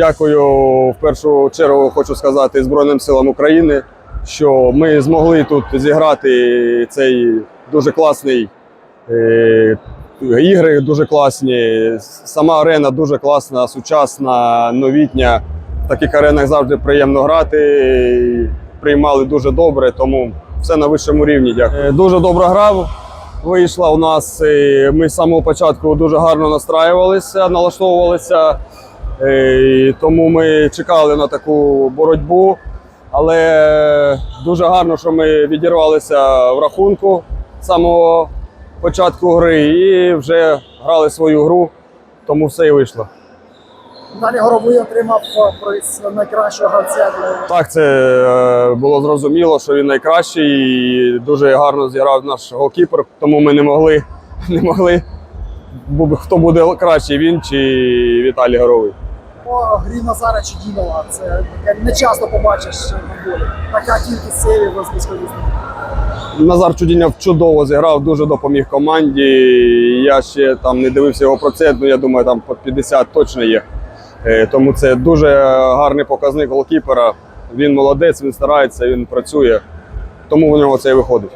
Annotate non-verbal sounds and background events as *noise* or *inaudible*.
дякую в першу чергу, хочу сказати Збройним силам України, що ми змогли тут зіграти цей дуже класний е, ігри, дуже класні. Сама арена дуже класна, сучасна, новітня. В таких аренах завжди приємно грати. Приймали дуже добре, тому все на вищому рівні. Дякую. Е, Дуже добра гра вийшла у нас. Е, Ми з самого початку дуже гарно настраювалися, налаштовувалися. Е, Тому ми чекали на таку боротьбу. Але дуже гарно, що ми відірвалися в рахунку з самого початку гри і вже грали свою гру, тому все і вийшло. Далі Горобий отримав е, приз найкращого гравця Так, це е, було зрозуміло, що він найкращий і дуже гарно зіграв наш голкіпер, тому ми не могли, *laughs* не могли хто буде кращий, він чи Віталій Горовий. По грі Назара Чудінова. Це не часто побачиш на полі. Така кількість сейвів близької відстані. Назар Чудінов чудово зіграв, дуже допоміг команді. Я ще там не дивився його процент, ну я думаю, там по 50 точно є. Е, Тому це дуже гарний показник голкіпера. Він молодець, він старається, він працює. Тому в нього це і виходить.